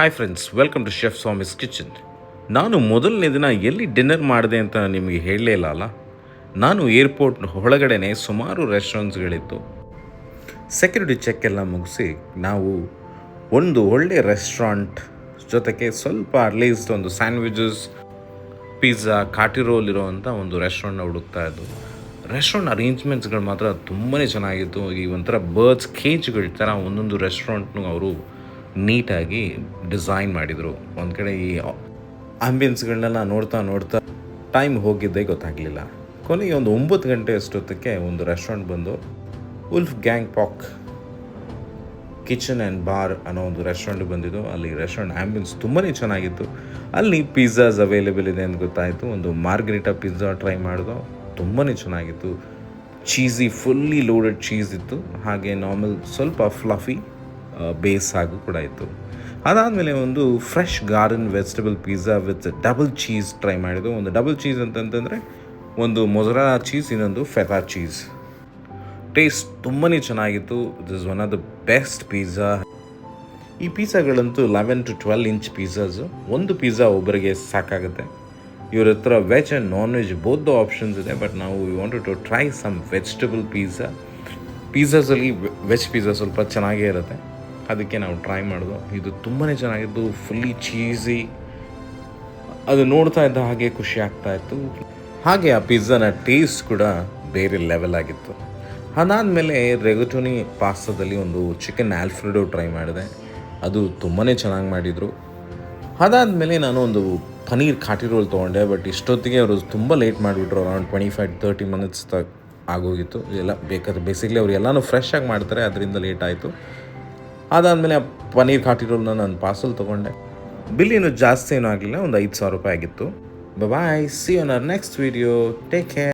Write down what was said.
Hi friends welcome to chef Swami's kitchen ನಾನು ಮೊದಲನೇ ದಿನ ಎಲ್ಲಿ ಡಿನ್ನರ್ ಮಾಡಿದೆ ಅಂತ ನಿಮಗೆ ಹೇಳಲೇ ಇಲ್ಲ ಅಲ್ಲ? ನಾನು ಏರ್ಪೋರ್ಟ್ ಒಳಗಡೆನೆ ಸುಮಾರು ರೆಸ್ಟೋರೆಂಟ್ಸ್ಗಳಿತ್ತು ಸೆಕ್ಯೂರಿಟಿ ಚೆಕ್ ಎಲ್ಲ ಮುಗಿಸಿ ನಾವು ಒಂದು ಒಳ್ಳೆ ರೆಸ್ಟೋರೆಂಟ್ ಜೊತೆಗೆ ಸ್ವಲ್ಪ ಅಟ್ಲೀಸ್ಟ್ ಒಂದು ಸ್ಯಾಂಡ್ವಿಚಸ್ ಪಿಜ್ಜಾ ಕಾಟಿ ರೋಲ್ ಇರೋವಂಥ ಒಂದು ರೆಸ್ಟೋರೆಂಟ್ನ ಹುಡುಕ್ತಾ ಇದ್ದು ರೆಸ್ಟೋರೆಂಟ್ ಅರೇಂಜ್ಮೆಂಟ್ಸ್ಗಳು ಮಾತ್ರ ತುಂಬಾ ಚೆನ್ನಾಗಿತ್ತು. ಈ ಒಂಥರ ಬರ್ಡ್ಸ್ ಕೇಜ್ಗಳ ಥರ ಒಂದೊಂದು ರೆಸ್ಟೋರೆಂಟ್ನು ಅವರು ನೀಟಾಗಿ ಡಿಸೈನ್ ಮಾಡಿದರು. ಒಂದು ಕಡೆ ಈ ಆಂಬಿಯನ್ಸ್ಗಳನ್ನೆಲ್ಲ ನೋಡ್ತಾ ನೋಡ್ತಾ ಟೈಮ್ ಹೋಗಿದ್ದೇ ಗೊತ್ತಾಗಲಿಲ್ಲ. ಕೊನೆಗೆ ಒಂದು ಒಂಬತ್ತು ಗಂಟೆ ಅಷ್ಟೊತ್ತಕ್ಕೆ ಒಂದು ರೆಸ್ಟೋರೆಂಟ್ ಬಂದು Wolfgang Puck kitchen and bar ಅನ್ನೋ ಒಂದು ರೆಸ್ಟೋರೆಂಟ್ ಬಂದಿದ್ದು. ಅಲ್ಲಿ ರೆಸ್ಟೋರೆಂಟ್ ಆ್ಯಂಬಿಯನ್ಸ್ ತುಂಬಾ ಚೆನ್ನಾಗಿತ್ತು. ಅಲ್ಲಿ ಪಿಜ್ಜಾಸ್ ಅವೈಲೇಬಲ್ ಇದೆ ಅಂತ ಗೊತ್ತಾಯಿತು. ಒಂದು ಮಾರ್ಗರಿಟಾ ಪಿಜ್ಜಾ ಟ್ರೈ ಮಾಡಿದೋ ತುಂಬಾ ಚೆನ್ನಾಗಿತ್ತು. ಚೀಸಿ ಫುಲ್ಲಿ ಲೋಡೆಡ್ ಚೀಸ್ ಇತ್ತು. ಹಾಗೆ ನಾರ್ಮಲ್ ಸ್ವಲ್ಪ ಫ್ಲಫಿ ಬೇಸ್ ಆಗು ಕೂಡ ಇತ್ತು. ಅದಾದಮೇಲೆ ಒಂದು fresh garden vegetable pizza with double cheese try ಮಾಡಿದ್ದು. ಒಂದು ಡಬಲ್ ಚೀಸ್ ಅಂತಂತಂದರೆ ಒಂದು ಮೊಜರಾ ಚೀಸ್ ಇನ್ನೊಂದು ಫೆತಾ ಚೀಸ್ ಟೇಸ್ಟ್ ತುಂಬಾ ಚೆನ್ನಾಗಿತ್ತು. It is one of the best pizza ಈ ಪಿಜ್ಜಾಗಳಂತೂ eleven to twelve inch pizzas ಒಂದು ಪಿಜ್ಜಾ ಒಬ್ಬರಿಗೆ ಸಾಕಾಗುತ್ತೆ. ಇವ್ರ ಹತ್ರ veg and non veg both options ಇದೆ ಬಟ್ ನಾವು we wanted to try some vegetable pizza ಪಿಜ್ಜಾಸಲ್ಲಿ veg pizza ಸ್ವಲ್ಪ ಚೆನ್ನಾಗೇ ಇರುತ್ತೆ. ಅದಕ್ಕೆ ನಾವು ಟ್ರೈ ಮಾಡಿದ್ವು ಇದು ತುಂಬಾ ಚೆನ್ನಾಗಿತ್ತು ಫುಲ್ಲಿ ಚೀಸಿ ಅದು ನೋಡ್ತಾ ಇದ್ದ ಹಾಗೆ ಖುಷಿ ಆಗ್ತಾ ಇತ್ತು. ಹಾಗೆ ಆ ಪಿಜ್ಜಾನ ಟೇಸ್ಟ್ ಕೂಡ ಬೇರೆ ಲೆವೆಲ್ ಆಗಿತ್ತು. ಅದಾದಮೇಲೆ ರೆಗಟೋನಿ ಪಾಸ್ತಾದಲ್ಲಿ ಒಂದು ಚಿಕನ್ ಆಲ್ಫ್ರೆಡೋ ಟ್ರೈ ಮಾಡಿದೆ. ಅದು ತುಂಬಾ ಚೆನ್ನಾಗಿ ಮಾಡಿದರು. ಅದಾದಮೇಲೆ ನಾನು ಒಂದು ಪನೀರ್ ಖಾಟಿ ರೋಲ್ ತೊಗೊಂಡೆ ಬಟ್ ಇಷ್ಟೊತ್ತಿಗೆ ಅವರು ತುಂಬ ಲೇಟ್ ಮಾಡಿಬಿಟ್ರು. Around twenty five thirty minutes ತ ಆಗೋಗಿತ್ತು. ಎಲ್ಲ ಬೇಕಾದ್ರೆ ಬೇಸಿಕಲಿ ಅವ್ರು ಎಲ್ಲನೂ ಫ್ರೆಶ್ ಆಗಿ ಮಾಡ್ತಾರೆ, ಅದರಿಂದ ಲೇಟ್ ಆಯಿತು. ಅದಾದಮೇಲೆ ಆ ಪನೀರ್ ಕಾಟಿ ರೋಲ್ನ ನಾನು ಪಾರ್ಸಲ್ ತೊಗೊಂಡೆ. ಬಿಲ್ ಏನು ಜಾಸ್ತಿ ಏನೂ ಆಗಲಿಲ್ಲ, ಒಂದು ಐದು ಸಾವಿರ ರೂಪಾಯಿ ಆಗಿತ್ತು. Bye see on our next video take care